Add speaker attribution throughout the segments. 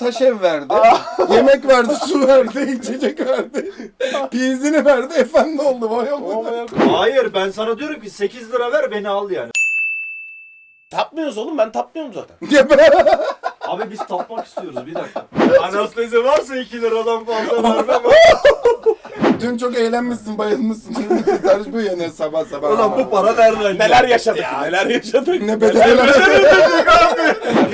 Speaker 1: taş ev verdi. yemek verdi, su verdi, içecek verdi. Pizini verdi, efendi oldu. Vay Allah.
Speaker 2: Hayır ben sana diyorum ki 8 lira ver beni al yani.
Speaker 3: Tapmıyoruz oğlum ben tapmıyorum zaten.
Speaker 2: Abi biz tapmak istiyoruz bir dakika. Anestezi varsa 2 liradan fazla vermem.
Speaker 1: Dün çok eğlenmişsin, bayılmışsın. Servis bu yanıyor sabah sabah.
Speaker 2: Ulan bu para nereden?
Speaker 3: Neler yaşadık neler yaşadık.
Speaker 1: Ne bedeller.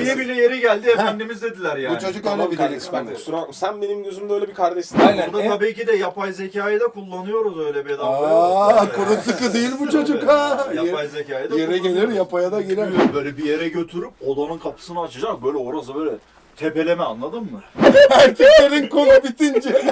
Speaker 2: Diye bile yeri geldi efendimiz dediler yani.
Speaker 1: Bu çocuk öyle bir
Speaker 3: ben
Speaker 1: delikanlı.
Speaker 3: kusura bakma. Sen benim gözümde öyle bir kardeşsin.
Speaker 1: Aynen.
Speaker 2: Burada
Speaker 1: En-
Speaker 2: tabii ki de yapay zekayı da kullanıyoruz öyle bir dalga.
Speaker 1: Aa, kuru sıkı değil bu çocuk ha.
Speaker 2: Yapay zekayı da
Speaker 1: Yere gelir, yapaya da girer.
Speaker 2: Böyle bir yere götürüp odanın kapısını açacak. Böyle orası böyle tepeleme anladın mı?
Speaker 1: Erkeklerin konu bitince.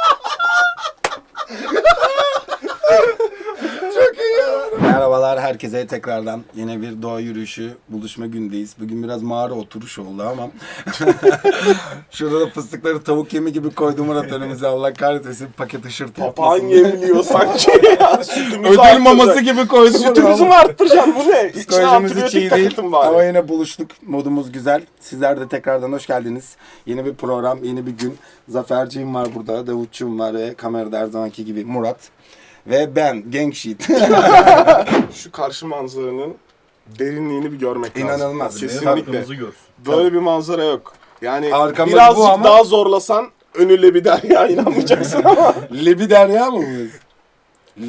Speaker 1: Merhabalar herkese tekrardan yine bir doğa yürüyüşü buluşma gündeyiz. Bugün biraz mağara oturuş oldu ama şurada da fıstıkları tavuk yemi gibi koydum Murat önümüze Allah kahretmesin paket ışırtı
Speaker 3: Papağan yemliyor sanki. sütümüzü
Speaker 1: Ödül maması gibi koydum.
Speaker 3: Sütümüzü mü arttıracaksın bu ne? İçine
Speaker 1: Psikolojimiz hiç
Speaker 3: antibiyotik
Speaker 1: iyi değil
Speaker 3: takıntın
Speaker 1: ama yine buluştuk. Modumuz güzel. Sizler de tekrardan hoş geldiniz. Yeni bir program, yeni bir gün. Zaferciğim var burada, Davutçuğum var ve kamerada her zamanki gibi Murat. Ve ben, Gang Sheet.
Speaker 3: Şu karşı manzaranın derinliğini bir görmek lazım.
Speaker 1: İnanılmaz.
Speaker 3: Kesinlikle. Böyle bir manzara yok. Yani
Speaker 1: Arkamız
Speaker 3: birazcık
Speaker 1: bu ama-
Speaker 3: daha zorlasan önüyle bir derya inanmayacaksın ama.
Speaker 1: Lebi Derya mı mıyız?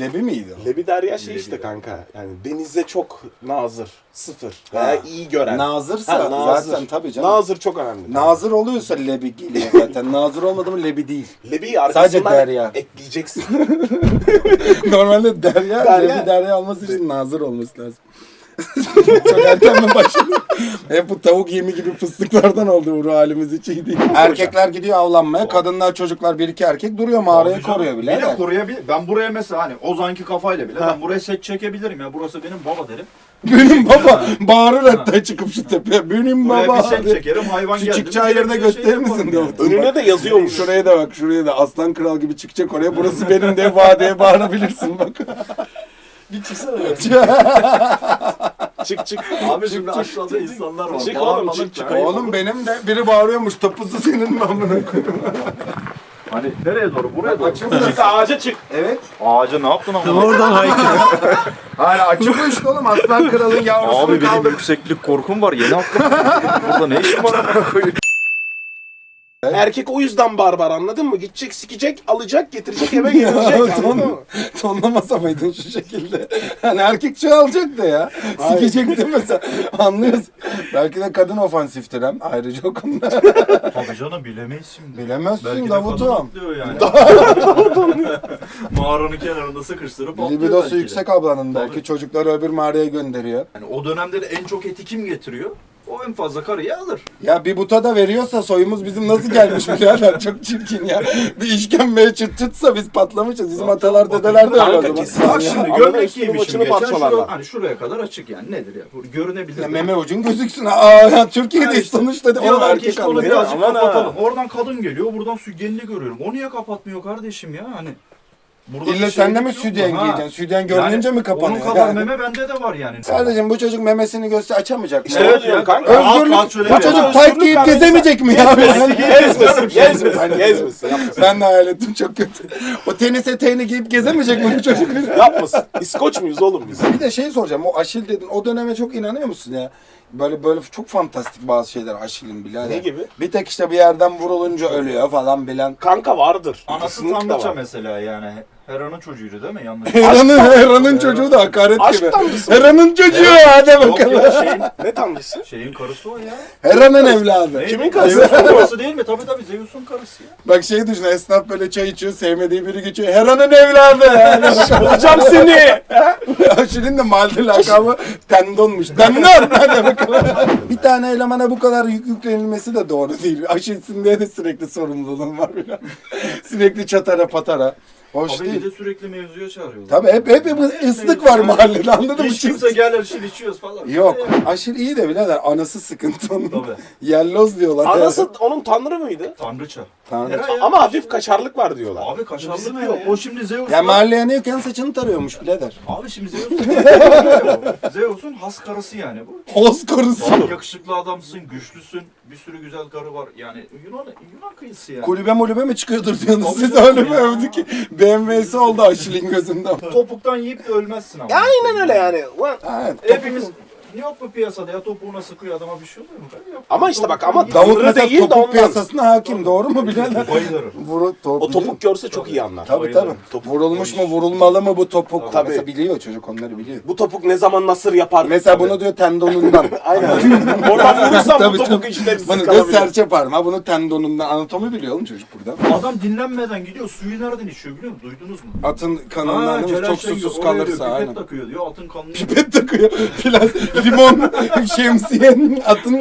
Speaker 1: Lebi miydi o?
Speaker 3: Lebi derya şey
Speaker 2: Lebi
Speaker 3: işte
Speaker 2: derya.
Speaker 3: kanka. Yani denize çok nazır. Sıfır.
Speaker 1: Ha.
Speaker 3: Veya iyi gören.
Speaker 1: Nazırsa
Speaker 3: Ha, nazır.
Speaker 1: zaten tabii canım.
Speaker 3: Nazır çok önemli.
Speaker 1: Nazır oluyorsa lebi geliyor zaten. Nazır olmadı mı lebi değil.
Speaker 3: Lebi'yi arkasından
Speaker 1: Sadece derya.
Speaker 3: ekleyeceksin.
Speaker 1: Normalde derya,
Speaker 3: Derya.
Speaker 1: lebi derya olması için nazır olması lazım. Çok erken mi başladı? Hep bu tavuk yemi gibi fıstıklardan oldu bu ruh halimiz hiç iyi değil. Erkekler gidiyor avlanmaya, kadınlar, çocuklar bir iki erkek duruyor mağarayı koruyor bile.
Speaker 2: Bir de
Speaker 1: de.
Speaker 2: koruyabilir. Ben buraya mesela hani Ozanki kafayla bile ben buraya set çekebilirim ya. Burası benim baba derim.
Speaker 1: Benim baba bağırır hatta çıkıp şu tepeye. Benim
Speaker 2: Buraya
Speaker 1: baba.
Speaker 2: bir set çekerim. Hayvan
Speaker 1: Şu
Speaker 2: geldi. mi
Speaker 1: çıkacağı
Speaker 2: direkt
Speaker 1: yerine
Speaker 2: bir
Speaker 1: gösterir
Speaker 2: şey
Speaker 1: misin
Speaker 2: yaparım
Speaker 1: Davut?
Speaker 2: yani.
Speaker 3: Önüne de yazıyormuş.
Speaker 1: Şuraya da bak, şuraya da aslan kral gibi çıkacak oraya. Burası benim de vadeye bağırabilirsin bak.
Speaker 2: Bir çıksana.
Speaker 3: Çık çık.
Speaker 2: Abi şimdi aşağıda insanlar var.
Speaker 3: Çık
Speaker 2: Bağırmadan
Speaker 3: oğlum, çık, çık.
Speaker 2: çıkayım.
Speaker 1: Oğlum benim de biri bağırıyormuş. Topuzu senin mi amına koyayım?
Speaker 2: Hani nereye doğru? Buraya doğru.
Speaker 3: Çık ağaca çık.
Speaker 1: Evet.
Speaker 2: Ağaca ne yaptın ama?
Speaker 4: Oradan haykır.
Speaker 1: Hala işte oğlum. Aslan kralın yavrusunu
Speaker 2: Abi benim
Speaker 1: kaldır.
Speaker 2: yükseklik korkum var. Yeni aklım. Burada ne işim var amına koyayım?
Speaker 3: Erkek o yüzden barbar anladın mı? Gidecek sikecek alacak getirecek eve getirecek anladın mı?
Speaker 1: Tonlamasa mıydın şu şekilde? Hani erkek çoğalacak da ya. Sikecekti mesela. Anlıyorsun. Belki de kadın ofansiftir hem. Ayrıca o konuda.
Speaker 2: Tabii canım bilemeyiz şimdi.
Speaker 1: Bilemezsin
Speaker 2: Belki de kadın
Speaker 1: Davut'um.
Speaker 2: atlıyor yani. Mağaranın kenarında sıkıştırıp atlıyor
Speaker 1: Libidosu
Speaker 2: belki de.
Speaker 1: yüksek ablanın belki.
Speaker 2: Tabii.
Speaker 1: Çocukları öbür mağaraya gönderiyor.
Speaker 2: Yani o dönemde de en çok eti kim getiriyor? O en fazla karıyı alır.
Speaker 1: Ya bir buta da veriyorsa soyumuz bizim nasıl gelmiş birader çok çirkin ya. Bir işkembeye çıt çıtsa biz patlamışız. Bizim atalar dedeler de öyle o
Speaker 3: Kanka
Speaker 1: zaman.
Speaker 3: kesin.
Speaker 2: Bak şimdi
Speaker 3: ama
Speaker 2: gömlek
Speaker 3: üstünü
Speaker 2: giymişim
Speaker 3: başını
Speaker 2: geçen
Speaker 3: parçalarlar.
Speaker 2: şura, hani şuraya kadar açık yani nedir ya? Bu Görünebilir.
Speaker 1: Ya meme ucun gözüksün. Aa ya Türkiye'deyiz
Speaker 2: işte.
Speaker 1: sonuçta.
Speaker 2: Diyorlar ki
Speaker 1: erkek
Speaker 2: işte onu
Speaker 1: anlıyor.
Speaker 2: birazcık
Speaker 3: Aman ha.
Speaker 2: kapatalım. Oradan kadın geliyor, buradan sütyenini görüyorum. O niye kapatmıyor kardeşim ya? Hani burada
Speaker 1: İlla
Speaker 2: bir
Speaker 1: sen de mi
Speaker 2: yok mu?
Speaker 1: sütyen
Speaker 2: Ha.
Speaker 1: giyeceksin? Sütyen görününce
Speaker 2: Yani
Speaker 1: mi kapanıyor?
Speaker 2: Onun kadar
Speaker 1: Yani?
Speaker 2: meme bende de var yani.
Speaker 1: Kardeşim bu çocuk memesini göster açamayacak.
Speaker 3: İşte
Speaker 1: mı?
Speaker 3: evet ya kanka.
Speaker 1: Özgürlük.
Speaker 2: Rahat şöyle
Speaker 1: Bu çocuk tayt giyip gezemeyecek mi ya?
Speaker 3: Gezmesin, gezmesin, gezmesin. Yapmasın.
Speaker 1: ben de hayal ettim çok kötü. O tenis eteğini giyip gezemeyecek mi bu çocuk?
Speaker 3: Yapmasın. İskoç muyuz oğlum biz?
Speaker 1: bir de şey soracağım. O Aşil dedin. O döneme çok inanıyor musun ya? Böyle böyle çok fantastik bazı şeyler Aşil'in bile.
Speaker 3: Ne gibi?
Speaker 1: Bir tek işte bir yerden vurulunca ölüyor falan bilen.
Speaker 3: Kanka vardır.
Speaker 2: Anası
Speaker 3: Kesinlikle
Speaker 2: tanrıça
Speaker 3: var.
Speaker 2: mesela yani. Hera'nın çocuğuydu değil mi? Yanlış.
Speaker 1: Hera'nın Hera'nın çocuğu da hakaret
Speaker 3: Aşk
Speaker 1: gibi.
Speaker 3: tanrısı.
Speaker 1: Hera'nın çocuğu hadi
Speaker 2: Yok
Speaker 1: bakalım.
Speaker 2: ya şeyin,
Speaker 3: Ne tanrısı?
Speaker 2: şeyin karısı o ya.
Speaker 1: Hera'nın evladı.
Speaker 3: Kimin karısı?
Speaker 2: Zeus'un karısı değil mi? Tabii tabii Zeus'un karısı ya.
Speaker 1: Bak şey düşün esnaf böyle çay içiyor sevmediği biri geçiyor. Hera'nın evladı.
Speaker 3: Bulacağım seni.
Speaker 1: Aşil'in de mahalle lakabı tendonmuş. Tendon hadi bakalım. bir tane elemana bu kadar yük yüklenilmesi de doğru değil. Aşilsin diye de sürekli sorumluluğum var biraz. sürekli çatara patara. Hoş
Speaker 2: Abi bir
Speaker 1: değil.
Speaker 2: de sürekli mevzuya çağırıyorlar.
Speaker 1: Tabii hep hep, hep ıslık var mahallede anladın mı?
Speaker 2: Hiç kimse gel aşırı içiyoruz falan.
Speaker 1: Yok. Aşırı iyi de birader anası sıkıntı onun.
Speaker 2: Tabii.
Speaker 1: Yelloz diyorlar.
Speaker 3: Anası onun tanrı mıydı?
Speaker 2: Tanrıça.
Speaker 1: Tanrı.
Speaker 2: Hera ya.
Speaker 3: Ama hafif kaşarlık var diyorlar.
Speaker 2: Abi kaşarlık
Speaker 4: Bizim
Speaker 2: yok.
Speaker 4: öyle.
Speaker 2: O şimdi Zeus.
Speaker 1: Ya
Speaker 2: var.
Speaker 1: mahalleye yanıyorken saçını tarıyormuş birader.
Speaker 2: Abi şimdi Zeus. Zeus'un has karısı yani bu.
Speaker 1: Korusu.
Speaker 2: Abi yakışıklı adamsın, güçlüsün, bir sürü güzel karı var. Yani Yunan Yunan kıyısı yani.
Speaker 1: Kulübe mulübe mi çıkıyordur diyorsunuz?
Speaker 2: Tabii
Speaker 1: Siz
Speaker 2: canım
Speaker 1: öyle mi
Speaker 2: ya.
Speaker 1: övdü ki? BMW'si oldu Aşil'in gözünden.
Speaker 2: Topuktan yiyip de ölmezsin ama.
Speaker 3: Ya aynen öyle yani. Ulan-
Speaker 1: Evet.
Speaker 2: Hepimiz yok mu piyasada ya topuğuna sıkıyor adama bir şey oluyor mu? Ben yok.
Speaker 3: Ama işte bak, ama
Speaker 1: Davut
Speaker 3: Tanrı
Speaker 1: mesela
Speaker 3: değil de
Speaker 1: topuk
Speaker 3: ondan.
Speaker 1: piyasasına hakim doğru mu birader?
Speaker 2: Bayılırım.
Speaker 1: Vuru, top,
Speaker 3: O topuk görse çok iyi anlar.
Speaker 1: Tabii tabii.
Speaker 3: Topuk-
Speaker 1: Vurulmuş mu vurulmalı mı bu topuk?
Speaker 3: Tabii.
Speaker 1: Mesela biliyor çocuk onları biliyor.
Speaker 3: Bu topuk ne zaman nasır yapar?
Speaker 1: Mesela
Speaker 3: Tabii.
Speaker 1: bunu diyor tendonundan.
Speaker 3: Aynen. Oradan vurursam
Speaker 1: Tabii,
Speaker 3: bu topuk
Speaker 1: tabii. Bunu diyor serçe parmağı. Bunu tendonundan. Anatomi biliyor oğlum çocuk burada.
Speaker 2: Adam dinlenmeden gidiyor suyu nereden içiyor biliyor musun? Duydunuz mu?
Speaker 1: Atın kanından değil mi? Çok susuz kalırsa
Speaker 2: pipet takıyor diyor atın kanını.
Speaker 1: Pipet takıyor. Biraz limon, şemsiye, atın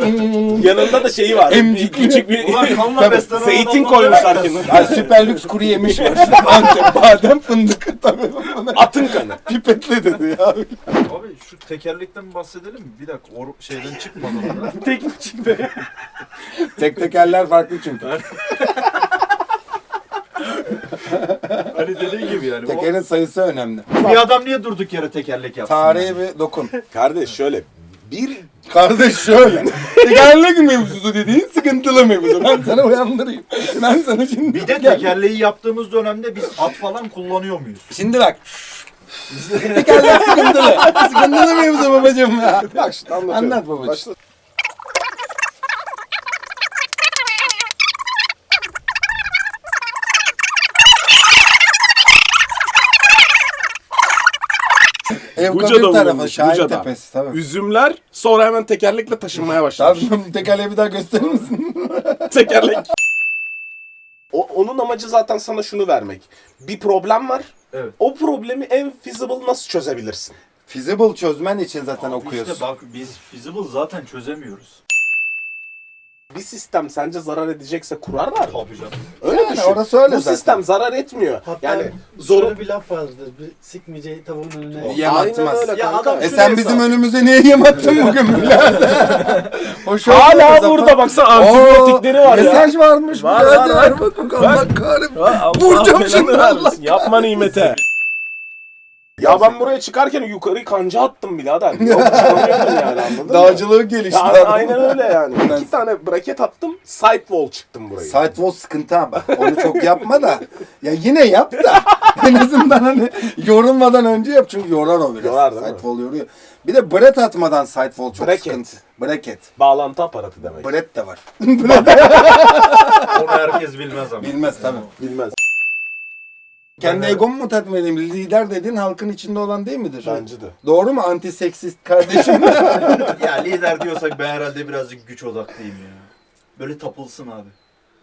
Speaker 3: Yanında da şeyi var.
Speaker 1: Emcikli.
Speaker 3: Bir, küçük bir
Speaker 2: Ulan kanla
Speaker 1: Tabii,
Speaker 2: beslenen
Speaker 3: zeytin koymuşlar
Speaker 2: ne
Speaker 3: kenara.
Speaker 1: Ay, süper lüks kuru yemiş var. Antep, badem, fındık tabii.
Speaker 3: Atın kanı.
Speaker 1: Pipetle dedi ya.
Speaker 2: Abi şu tekerlekten bahsedelim mi? Bir dakika o şeyden çıkmadan da.
Speaker 3: Tek be.
Speaker 1: Tek tekerler farklı çünkü.
Speaker 2: Hani dediği gibi yani. O,
Speaker 1: Tekerin sayısı önemli.
Speaker 2: bir adam niye durduk yere tekerlek yapsın?
Speaker 1: Tarihi bir dokun.
Speaker 3: Kardeş şöyle bir
Speaker 1: Kardeş şöyle. Tekerlek mevzusu dediğin sıkıntılı mevzu. Ben sana uyandırayım. Ben sana şimdi...
Speaker 2: Bir de
Speaker 1: Gel.
Speaker 2: tekerleği yaptığımız dönemde biz at falan kullanıyor muyuz?
Speaker 1: Şimdi bak. Tekerlek sıkıntılı. Sıkıntılı mevzu babacığım ya.
Speaker 3: bak şimdi anlatıyorum.
Speaker 1: Anlat babacığım.
Speaker 3: Başla.
Speaker 1: Ev
Speaker 3: Buca'da
Speaker 1: kabir tarafı.
Speaker 3: bulunmuş,
Speaker 1: Şahin
Speaker 3: Buca'da.
Speaker 1: Tepesi. Tabii.
Speaker 3: Üzümler sonra hemen tekerlekle taşınmaya başlamış.
Speaker 1: Tabii tekerleği bir daha gösterir misin?
Speaker 3: Tekerlek. O, onun amacı zaten sana şunu vermek. Bir problem var.
Speaker 2: Evet.
Speaker 3: O problemi en feasible nasıl çözebilirsin?
Speaker 1: Feasible çözmen için zaten
Speaker 2: Abi
Speaker 1: okuyorsun.
Speaker 2: İşte bak biz feasible zaten çözemiyoruz.
Speaker 3: Bir sistem sence zarar edecekse kurarlar mı?
Speaker 2: Tabii canım.
Speaker 3: Öyle
Speaker 1: Yani
Speaker 3: düşün.
Speaker 1: orası öyle
Speaker 3: Bu
Speaker 1: zaten.
Speaker 3: sistem zarar etmiyor.
Speaker 4: Hatta
Speaker 3: yani
Speaker 4: zor
Speaker 3: zoru
Speaker 4: bir laf vardır. Bir sikmeyeceği tavuğun önüne.
Speaker 1: Yem
Speaker 3: Aynen
Speaker 1: atmaz.
Speaker 3: öyle
Speaker 2: Ya
Speaker 3: kanka.
Speaker 2: adam
Speaker 1: E sen bizim önümüze niye yem attın bugün birader? Hoş olmadı
Speaker 3: Hala burada baksana antibiyotikleri var ya.
Speaker 1: Mesaj varmış.
Speaker 3: Var,
Speaker 1: birader.
Speaker 3: var, var.
Speaker 1: Bakın Allah kahretsin.
Speaker 3: Allah
Speaker 1: Vuracağım şimdi. Allah.
Speaker 3: Yapma nimete. Ya ben buraya çıkarken yukarı kanca attım birader. Yok çıkamıyordum yani anladın?
Speaker 1: Dağcılığı gelişti.
Speaker 3: Ya, aynen öyle yani. İki tane braket attım. Sidewall çıktım buraya.
Speaker 1: Sidewall sıkıntı ama. Onu çok yapma da. Ya yine yap da. en azından hani yorulmadan önce yap. Çünkü yorar o biraz.
Speaker 3: Yorar değil mi?
Speaker 1: sidewall yoruyor. Bir de bret atmadan sidewall çok
Speaker 3: Bracket.
Speaker 1: sıkıntı. Bracket.
Speaker 3: Bağlantı aparatı demek.
Speaker 1: Bret de var.
Speaker 2: Onu herkes bilmez ama.
Speaker 1: Bilmez tabii.
Speaker 3: Bilmez.
Speaker 1: Kendi
Speaker 2: Ben-
Speaker 1: egomu mu tatmin edeyim? Lider dediğin halkın içinde olan değil midir?
Speaker 3: Bence de.
Speaker 1: Doğru mu antiseksist kardeşim?
Speaker 2: ya lider diyorsak ben herhalde birazcık güç odaklıyım ya. Böyle tapılsın abi.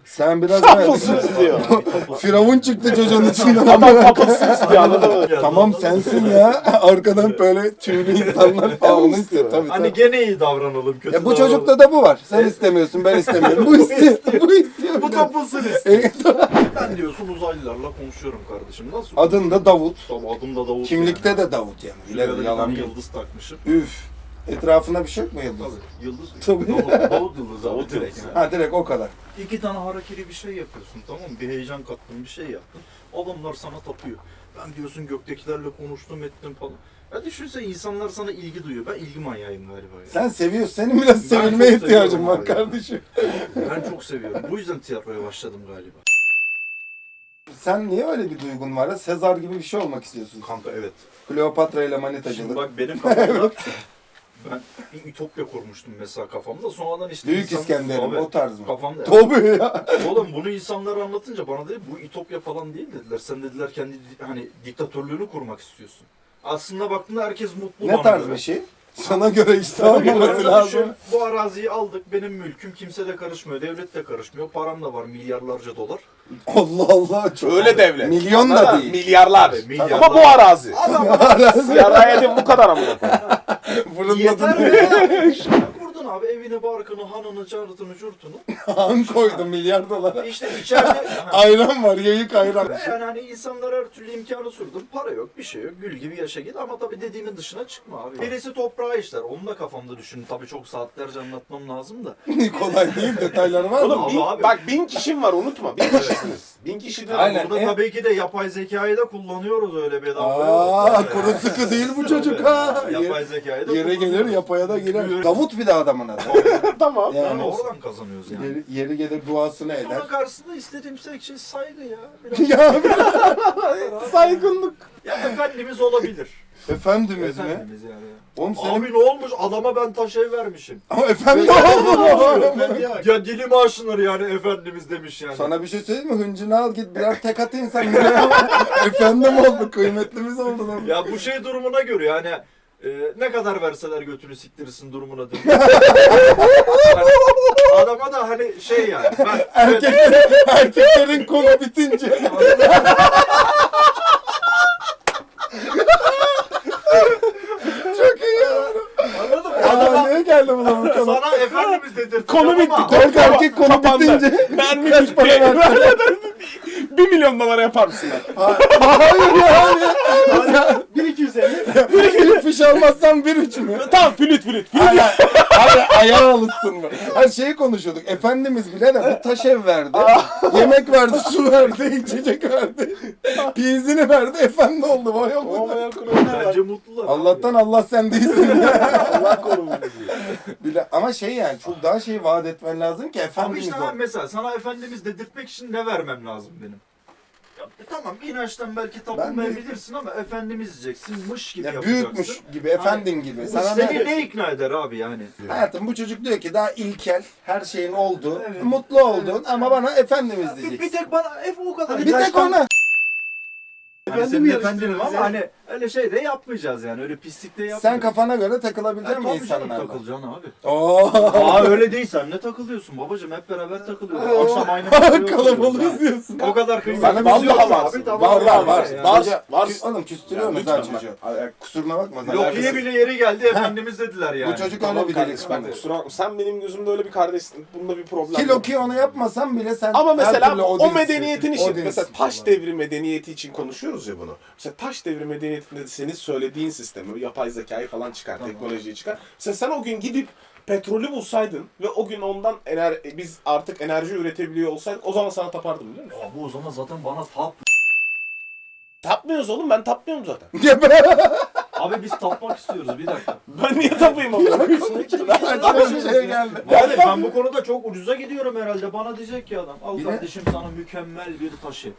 Speaker 1: Sen biraz
Speaker 3: Tapılsın
Speaker 1: evet.
Speaker 3: istiyor.
Speaker 1: Firavun çıktı çocuğun içinden.
Speaker 3: Adam kapılsın istiyor anladın mı?
Speaker 1: Tamam sensin ya. Arkadan böyle tüylü insanlar falan onu istiyor. Tabii,
Speaker 2: Hani
Speaker 1: tabii.
Speaker 2: gene iyi davranalım. Kötü
Speaker 1: Ya bu
Speaker 2: davranalım.
Speaker 1: çocukta da bu var. Sen istemiyorsun, ben istemiyorum. Bu istiyor. Bu istiyor.
Speaker 2: Bu tapılsın istiyor.
Speaker 1: E,
Speaker 2: ben diyorsun uzaylılarla konuşuyorum kardeşim. Nasıl?
Speaker 1: Adın da Davut.
Speaker 2: Tabii adım da Davut.
Speaker 1: Kimlikte de Davut yani.
Speaker 2: yani.
Speaker 1: Yalan değil.
Speaker 2: yıldız takmışım.
Speaker 1: Üf. Etrafına bir şey yok mu yıldız?
Speaker 2: Tabii. Yıldız.
Speaker 1: Tabii.
Speaker 2: Davut, Davut yıldız abi
Speaker 3: Davut
Speaker 2: direkt. yani.
Speaker 1: Ha direkt o kadar.
Speaker 2: İki tane harekeli bir şey yapıyorsun tamam mı? Bir heyecan kattın bir şey yaptın. Adamlar sana tapıyor. Ben diyorsun göktekilerle konuştum ettim falan. Ya düşünsene insanlar sana ilgi duyuyor. Ben ilgi manyağıyım galiba ya.
Speaker 1: Sen seviyorsun. Senin biraz
Speaker 2: Ben
Speaker 1: sevilmeye
Speaker 2: çok
Speaker 1: ihtiyacın
Speaker 2: seviyorum
Speaker 1: var
Speaker 2: abi.
Speaker 1: kardeşim.
Speaker 2: Ben çok seviyorum. Bu yüzden tiyatroya başladım galiba.
Speaker 1: Sen niye öyle bir duygun var ya? Sezar gibi bir şey olmak istiyorsun.
Speaker 2: Kanka evet.
Speaker 1: Kleopatra ile
Speaker 2: Şimdi
Speaker 1: manitacılık.
Speaker 2: bak benim kafamda ben bir ütopya kurmuştum mesela kafamda. Sonradan işte
Speaker 1: Büyük
Speaker 2: insan-
Speaker 1: İskender'im
Speaker 2: Tabii.
Speaker 1: o tarz mı?
Speaker 2: Kafamda.
Speaker 1: Tabii ya.
Speaker 2: Oğlum bunu insanlara anlatınca bana dedi bu ütopya falan değil dediler. Sen dediler kendi di- hani diktatörlüğünü kurmak istiyorsun. Aslında baktığında herkes mutlu
Speaker 1: Ne tarz
Speaker 2: göre.
Speaker 1: bir şey? Sana göre işte olmaması
Speaker 2: düşün,
Speaker 1: lazım.
Speaker 2: Bu araziyi aldık benim mülküm kimse de karışmıyor devlet de karışmıyor param da var milyarlarca dolar.
Speaker 1: Allah Allah. Çok
Speaker 3: Öyle devlet.
Speaker 1: Milyon da
Speaker 3: Anladın mı?
Speaker 1: değil.
Speaker 3: Milyarlar.
Speaker 2: Tabii, milyarlar.
Speaker 3: Ama bu arazi.
Speaker 2: Adam
Speaker 3: Yaraya edin bu kadar ama.
Speaker 1: Fırınladın.
Speaker 2: yeter ya. Abi evini, barkını, hanını, cartını, curtunu.
Speaker 1: Han koydu milyar dolara.
Speaker 2: İşte içeride...
Speaker 1: Ayran var, yayık ayran.
Speaker 2: Ve yani hani insanlar her türlü imkanı sürdüm. Para yok, bir şey yok. Gül gibi yaşa git ama tabii dediğimin dışına çıkma abi. Birisi toprağı işler. Onu da kafamda düşün. Tabii çok saatlerce anlatmam lazım da.
Speaker 1: Kolay değil, detayları var
Speaker 3: Oğlum
Speaker 1: mı?
Speaker 3: Bin,
Speaker 2: abi.
Speaker 3: bak bin kişim var unutma. Bin kişisiniz. Bin kişi de
Speaker 1: Aynen.
Speaker 2: Burada
Speaker 1: en-
Speaker 2: tabii ki de yapay zekayı da kullanıyoruz öyle bedava.
Speaker 1: Aa, kuru sıkı değil bu çocuk ha.
Speaker 2: Yapay zekayı da
Speaker 1: Yere gelir, yapaya da girer. Davut bir de adamın adı.
Speaker 3: tamam.
Speaker 1: Yani
Speaker 2: Yani oradan kazanıyoruz yani.
Speaker 1: Yeri, yeri gelir duasını eder.
Speaker 2: Onun karşısında istediğim tek şey saygı ya. Biraz
Speaker 1: ya
Speaker 3: Saygınlık.
Speaker 2: ya efendimiz olabilir.
Speaker 1: efendimiz mi?
Speaker 2: Efendimiz yani.
Speaker 1: Oğlum senin...
Speaker 2: Abi ne olmuş? Adama ben taş ev vermişim.
Speaker 1: Ama efendi oldu.
Speaker 2: ya dilimi aşınır yani efendimiz demiş yani.
Speaker 1: Sana bir şey söyleyeyim mi? Hıncını al git birer tek at insan. Efendim oldu, kıymetlimiz oldu lan.
Speaker 2: Ya bu şey durumuna göre yani e, ne kadar verseler götünü siktirirsin durumuna dön. Yani adama da hani şey yani ben
Speaker 1: Erkeklerin, erkeklerin konu bitince. Çok iyi ya.
Speaker 2: anladın mı?
Speaker 1: Aa,
Speaker 2: Adama
Speaker 1: niye geldi bu lan bu konu?
Speaker 2: sana efendimiz dedirteceğim
Speaker 3: Konu bitti.
Speaker 1: Dört erkek konu
Speaker 3: Kapandı.
Speaker 1: bitince
Speaker 3: Ben mi
Speaker 1: kaç para verdin?
Speaker 3: Bir milyon dolara yapar mısın?
Speaker 1: Hayır yani.
Speaker 4: 1250.
Speaker 1: Bir fiş almazsan bir üç mü?
Speaker 3: tamam flüt flüt. flüt.
Speaker 1: Abi, abi ayağa alışsın mı? Her şeyi konuşuyorduk. Efendimiz bile de bir taş ev verdi. yemek verdi, su verdi, içecek verdi. Pizini verdi, efendi oldu. Vay Allah.
Speaker 3: Olmayan kurumlar var.
Speaker 2: bence mutlular. abi.
Speaker 1: Allah'tan Allah sen değilsin.
Speaker 3: Allah korumuş.
Speaker 1: Bile, ama şey yani çok daha şey vaat etmen lazım ki
Speaker 2: Ama
Speaker 1: efendimiz
Speaker 2: işte
Speaker 1: ol.
Speaker 2: ben mesela sana efendimiz dedirtmek için ne vermem lazım benim? Ya, e, tamam inançtan belki tapınmayabilirsin ama efendimiz diyeceksin, mış gibi
Speaker 1: Ya
Speaker 2: yapacaksın.
Speaker 1: büyükmüş gibi, efendin gibi.
Speaker 2: Bu
Speaker 1: Sana
Speaker 2: seni
Speaker 1: ne?
Speaker 2: ne ikna eder abi yani?
Speaker 1: Hayatım bu çocuk diyor ki daha ilkel, her şeyin olduğu,
Speaker 2: Evet.
Speaker 1: mutlu olduğun ama bana efendimiz
Speaker 2: Bir, bir
Speaker 1: diyeceksin.
Speaker 2: tek bana hep o kadar.
Speaker 1: Bir tek ona.
Speaker 2: Hani
Speaker 4: Efendim
Speaker 2: senin efendinim ama hani öyle şey de yapmayacağız yani. Öyle pislik de yapmayacağız.
Speaker 1: Sen kafana göre takılabilecek misin insanlarla?
Speaker 2: takılacaksın abi.
Speaker 1: Oo.
Speaker 2: Aa öyle değil sen ne takılıyorsun babacım hep beraber takılıyoruz. Akşam aynı oturuyoruz
Speaker 1: Kalabalığız diyorsun.
Speaker 2: O kadar kıymetli.
Speaker 1: Sana bir şey
Speaker 3: Vallahi
Speaker 1: yok.
Speaker 2: Abi, tamam.
Speaker 1: Var var var.
Speaker 2: Yani.
Speaker 1: Var.
Speaker 3: Var.
Speaker 1: var. Oğlum küstürüyorsunuz
Speaker 3: Ya
Speaker 1: ha
Speaker 3: lütfen
Speaker 1: çocuğu. Ay, Kusuruna bakma. sen
Speaker 2: Loki'ye bile yeri geldi efendimiz dediler yani.
Speaker 1: Bu çocuk
Speaker 3: Tamam
Speaker 1: öyle bir
Speaker 3: kardeşim bak
Speaker 1: delikanlı.
Speaker 3: kusura bakma. Sen benim gözümde öyle bir kardeşsin. Bunda bir problem
Speaker 1: Ki
Speaker 3: yok.
Speaker 1: Loki onu yapmasan bile sen
Speaker 3: Ama
Speaker 1: her
Speaker 3: mesela
Speaker 1: türlü
Speaker 3: o medeniyetin için,
Speaker 1: Odin'sin
Speaker 3: mesela taş devri medeniyeti için konuşuyoruz ya bunu. Mesela taş devri medeniyetinde de senin söylediğin sistemi, yapay zekayı falan çıkar, teknolojiyi çıkar. Mesela sen o gün gidip petrolü bulsaydın ve o gün ondan ener biz artık enerji üretebiliyor olsaydık o zaman sana tapardım biliyor musun?
Speaker 2: Abi o zaman zaten bana tap.
Speaker 3: Tapmıyoruz oğlum ben tapmıyorum zaten.
Speaker 2: Abi biz tapmak istiyoruz bir dakika.
Speaker 3: Ben niye tapayım ama?
Speaker 1: Aklıma bir şey geldi.
Speaker 2: Yani ben bu konuda çok ucuza gidiyorum herhalde. Bana diyecek ki adam. Al kardeşim sana mükemmel bir taş ev.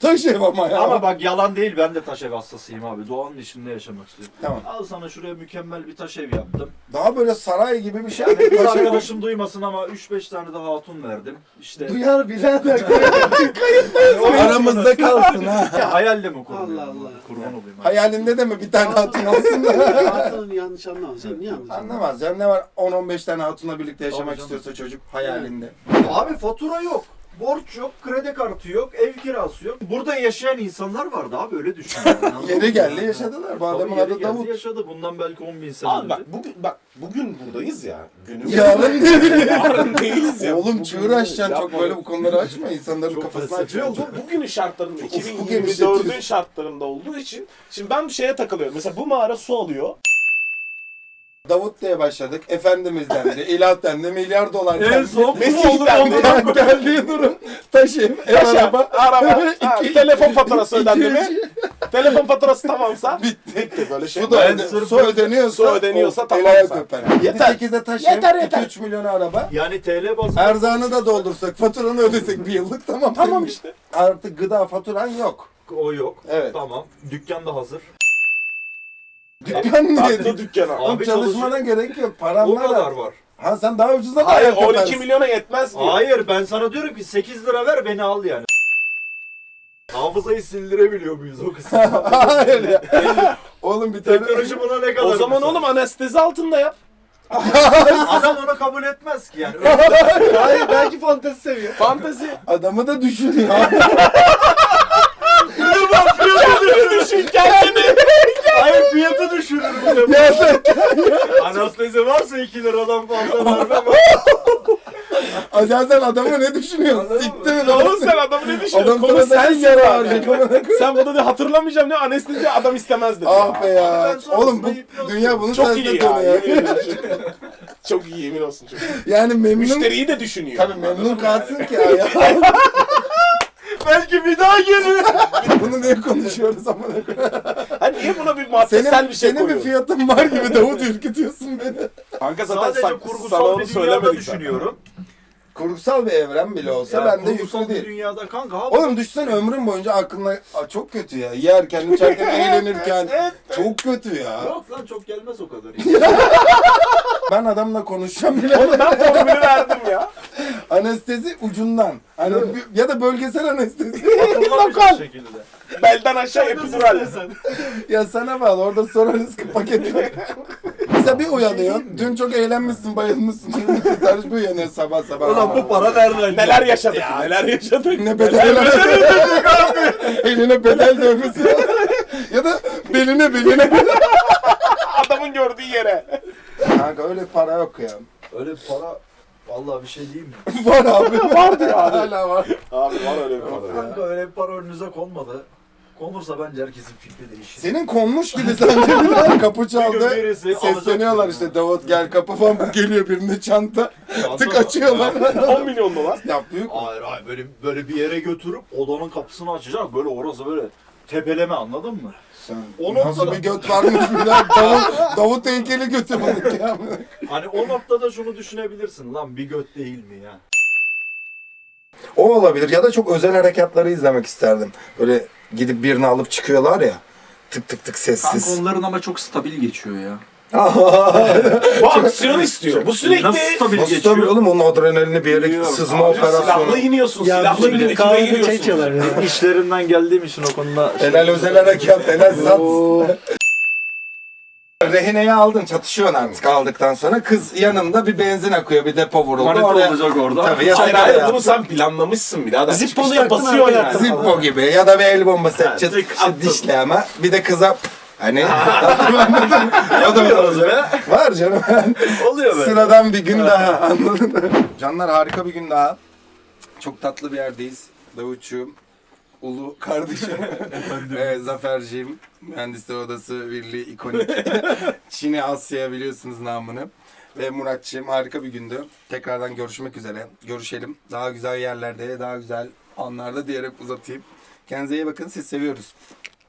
Speaker 1: Taş ev ama ya.
Speaker 2: Ama bak yalan değil ben de taş ev hastasıyım abi. Doğanın içinde yaşamak istiyorum.
Speaker 1: Tamam.
Speaker 2: Al sana şuraya mükemmel bir taş ev yaptım.
Speaker 1: Daha böyle saray gibi bir şey.
Speaker 2: Yani kız
Speaker 1: Taş ev-
Speaker 2: arkadaşım duymasın ama 3-5 tane daha hatun verdim. İşte
Speaker 4: Duyar birader.
Speaker 1: Aramızda kalsın ha.
Speaker 2: ya hayalle mi kurban?
Speaker 4: Allah Allah.
Speaker 2: Kurban olayım. abi.
Speaker 1: Hayalinde de mi bir tane hatun olsun da?
Speaker 4: Hatunun yanlış anlamaz. Sen niye anlıyorsun?
Speaker 1: Anlamaz canım ne var 10-15 tane hatunla birlikte yaşamak
Speaker 2: Tabii canım.
Speaker 1: istiyorsa çocuk hayalinde.
Speaker 2: Abi fatura yok. Borç yok, kredi kartı yok, ev kirası yok. Burada yaşayan insanlar vardı abi öyle düşün. Yani,
Speaker 1: Yeri geldi yaşadılar. Bu
Speaker 2: Tabii
Speaker 1: adamın
Speaker 2: yeri
Speaker 1: adı
Speaker 2: geldi,
Speaker 1: Davut.
Speaker 2: yaşadı. Bundan belki 10 bin sene
Speaker 3: Abi
Speaker 2: önce.
Speaker 3: bak bugün bak bugün buradayız ya. Günümüz.
Speaker 1: Yarın değil.
Speaker 3: Yarın değiliz ya.
Speaker 1: Oğlum çığır açacaksın çok
Speaker 3: Yapma.
Speaker 1: böyle bu konuları açma insanların
Speaker 2: Çok
Speaker 1: kafasını
Speaker 2: felsefi
Speaker 1: açıyorsun.
Speaker 3: Yok bu bugünün şartlarında
Speaker 1: Ufku
Speaker 3: 2024'ün
Speaker 1: genişletiyor.
Speaker 3: şartlarında olduğu için şimdi ben bir şeye takılıyorum. Mesela bu mağara su alıyor.
Speaker 1: Davut diye başladık. Efendimiz dendi. İlah dendi. Milyar dolar
Speaker 2: En
Speaker 1: dendi.
Speaker 2: son
Speaker 3: Mesih
Speaker 2: bu olur
Speaker 3: dendi.
Speaker 2: oldu.
Speaker 1: Geldiği durum taş ev, ev
Speaker 3: Taş
Speaker 1: araba.
Speaker 3: araba, ha,
Speaker 1: İki-
Speaker 3: telefon faturası
Speaker 1: iki-
Speaker 3: ödendi
Speaker 1: iki-
Speaker 3: mi? Telefon faturası tamamsa
Speaker 1: Bitti.
Speaker 3: bitti böyle şey.
Speaker 1: Su da
Speaker 2: Ben
Speaker 1: öde,
Speaker 2: sırf-
Speaker 1: su ödeniyorsa,
Speaker 3: su ödeniyorsa
Speaker 1: o
Speaker 3: tamam zaten.
Speaker 1: öper.
Speaker 3: Yeter.
Speaker 1: 7-8'e taş
Speaker 3: Yeter, yeter.
Speaker 1: 2-3 milyon araba.
Speaker 2: Yani TL bazında
Speaker 1: Erzağını da doldursak, faturanı ödesek bir yıllık tamam.
Speaker 3: Tamam işte.
Speaker 1: Artık gıda faturan yok.
Speaker 2: o yok.
Speaker 1: Evet.
Speaker 2: Tamam. Dükkan da hazır.
Speaker 1: Dükkan niye?
Speaker 3: Tatlı dükkana.
Speaker 1: Oğlum
Speaker 2: Abi
Speaker 1: çalışmana gerek yok. Paran
Speaker 2: O
Speaker 1: var.
Speaker 2: kadar
Speaker 1: artık.
Speaker 2: var.
Speaker 1: Ha sen daha ucuza da
Speaker 3: Hayır
Speaker 1: ayak
Speaker 3: 12
Speaker 1: öpersin.
Speaker 3: milyona yetmez diyor.
Speaker 2: Hayır ben sana diyorum ki 8 lira ver beni al yani. Hafızayı sildirebiliyor muyuz o kısmı?
Speaker 1: Hayır ya. Oğlum bir tane...
Speaker 2: Teknoloji buna ne kadar
Speaker 3: O zaman
Speaker 2: müsait?
Speaker 3: oğlum anestezi altında yap.
Speaker 2: Adam onu kabul etmez ki yani.
Speaker 4: Hayır belki fantezi seviyor.
Speaker 3: Fantezi.
Speaker 1: Adamı da düşünüyor.
Speaker 3: Kendini düşün kendini.
Speaker 2: Hayır fiyatı düşürürüm.
Speaker 1: Ya sen
Speaker 2: Anestezi varsa 2 liradan fazla vermem.
Speaker 1: Acan sen adamı ne düşünüyorsun? Siktir lan.
Speaker 3: Oğlum sen adamı ne düşünüyorsun?
Speaker 1: Adam
Speaker 3: Konu
Speaker 1: sana sen
Speaker 3: sensin
Speaker 1: yara harcayacak.
Speaker 3: Sen bunu de hatırlamayacağım ne anestezi adam istemez dedi.
Speaker 1: Ah be ya.
Speaker 2: Sonrasında
Speaker 1: Oğlum bu dünya bunun
Speaker 3: Çok
Speaker 1: sayesinde
Speaker 3: iyi ya.
Speaker 1: dönüyor.
Speaker 3: yemin ederim. çok iyi yemin olsun çok iyi.
Speaker 1: Yani memnun.
Speaker 3: Müşteriyi de düşünüyor.
Speaker 1: Tabii memnun kalsın ki ya.
Speaker 2: Belki bir daha gelir.
Speaker 1: Bunu niye konuşuyoruz ama?
Speaker 3: Hani niye buna bir maddesel
Speaker 1: Senin,
Speaker 3: bir şey
Speaker 1: senin bir
Speaker 3: koyuyorsun?
Speaker 1: fiyatın var gibi Davut ürkütüyorsun beni.
Speaker 3: Kanka zaten
Speaker 2: Sadece
Speaker 3: sana
Speaker 2: kurgusal
Speaker 3: onu
Speaker 2: bir dünyada
Speaker 3: söylemedik zaten.
Speaker 2: düşünüyorum.
Speaker 1: Kurgusal bir evren bile olsa
Speaker 2: Ya
Speaker 1: ben de
Speaker 2: kurgusal
Speaker 1: yüklü
Speaker 2: bir
Speaker 1: değil.
Speaker 2: dünyada kanka. abi-
Speaker 1: Oğlum düşsen ömrün boyunca aklına Aa, çok kötü ya. Yerken, içerken, eğlenirken çok kötü ya.
Speaker 2: Yok lan çok gelmez o kadar.
Speaker 1: Ben adamla konuşacağım bile.
Speaker 3: Oğlum ben formülü verdim ya.
Speaker 1: Anestezi ucundan. Hani ya da bölgesel anestezi.
Speaker 2: Şekilde.
Speaker 3: Belden aşağı epidural.
Speaker 1: ya sana bağlı orada sorarız ki paketi. Mesela bir uyanıyorsun. Dün çok eğlenmişsin, bayılmışsın. Sarış bir uyanıyor sabah sabah.
Speaker 2: Ulan bu para nereden?
Speaker 3: Neler yaşadık, neler yaşadık.
Speaker 1: Ne bedel Eline bedel dövmesi. ya da beline beline.
Speaker 3: Adamın gördüğü yere.
Speaker 1: Kanka öyle para yok ya.
Speaker 2: Öyle para vallahi bir şey diyeyim mi?
Speaker 1: Var abi. Vardır abi. Hala var.
Speaker 3: Abi var öyle bir para ya.
Speaker 2: Kanka öyle bir para önünüze konmadı. Konursa bence herkesin fikri değişir.
Speaker 1: Senin konmuş gibi sanki bir daha kapı çaldı.
Speaker 2: Bir gün birisi
Speaker 1: Sesleniyorlar
Speaker 2: alacak.
Speaker 1: işte Davut gel kapı falan bu geliyor birinde çanta.
Speaker 2: Çanta
Speaker 1: Tık
Speaker 2: var.
Speaker 1: açıyorlar.
Speaker 3: 10 milyon dolar.
Speaker 1: ya büyük
Speaker 2: Hayır hayır böyle böyle bir yere götürüp odanın kapısını açacak böyle orası böyle tepeleme anladın mı?
Speaker 1: Sen
Speaker 2: O
Speaker 1: nasıl
Speaker 2: noktada-
Speaker 1: bir göt varmış bir Davut, Davut heykeli götürmedik ya.
Speaker 2: Hani o noktada şunu düşünebilirsin lan bir göt değil mi ya?
Speaker 1: O olabilir ya da çok özel harekatları izlemek isterdim. Böyle gidip birini alıp çıkıyorlar ya. Tık tık tık
Speaker 5: Kanka
Speaker 1: sessiz.
Speaker 5: onların ama çok stabil geçiyor ya.
Speaker 3: Bu aksiyon istiyor. Bu sürekli
Speaker 5: Nasıl stabil
Speaker 1: Nasıl
Speaker 5: geçiyor?
Speaker 1: tabii oğlum onun adrenalini bir yere
Speaker 5: Bilmiyorum.
Speaker 1: sızma
Speaker 3: silahlı
Speaker 1: operasyonu.
Speaker 3: iniyorsun.
Speaker 4: Ya
Speaker 3: silahlı bir de
Speaker 4: kahvede çay
Speaker 3: giriyorsun.
Speaker 4: içiyorlar ya.
Speaker 2: İşlerinden geldiğim için o konuda
Speaker 1: Helal özel harekat, helal sat. Rehineye aldın, çatışıyorsun artık aldıktan sonra. Kız yanında bir benzin akıyor, bir depo vuruldu.
Speaker 5: Manita
Speaker 1: Oraya-
Speaker 5: olacak orada.
Speaker 1: Tabii ya
Speaker 3: Hayır hayır bunu sen planlamışsın birader.
Speaker 4: Zipponu
Speaker 3: Çıkışta
Speaker 4: yaktın,
Speaker 3: basıyorsun
Speaker 4: arkaya
Speaker 3: yani.
Speaker 1: Zippo gibi ya da bir el bombası çıt,
Speaker 2: tık attın.
Speaker 1: dişli ama bir de kıza hani o da var. Var canım.
Speaker 2: oluyor böyle.
Speaker 1: Sıradan bir gün daha anladın mı? Canlar harika bir gün daha. Çok tatlı bir yerdeyiz. Davutçuğum, Ulu kardeşim, evet, Zaferciğim, Mühendisler Odası Birliği ikonik. Çin'i Asya biliyorsunuz namını. Ve Muratçığım harika bir gündü. Tekrardan görüşmek üzere. Görüşelim. Daha güzel yerlerde, daha güzel anlarda diyerek uzatayım. Kendinize iyi bakın. Siz seviyoruz.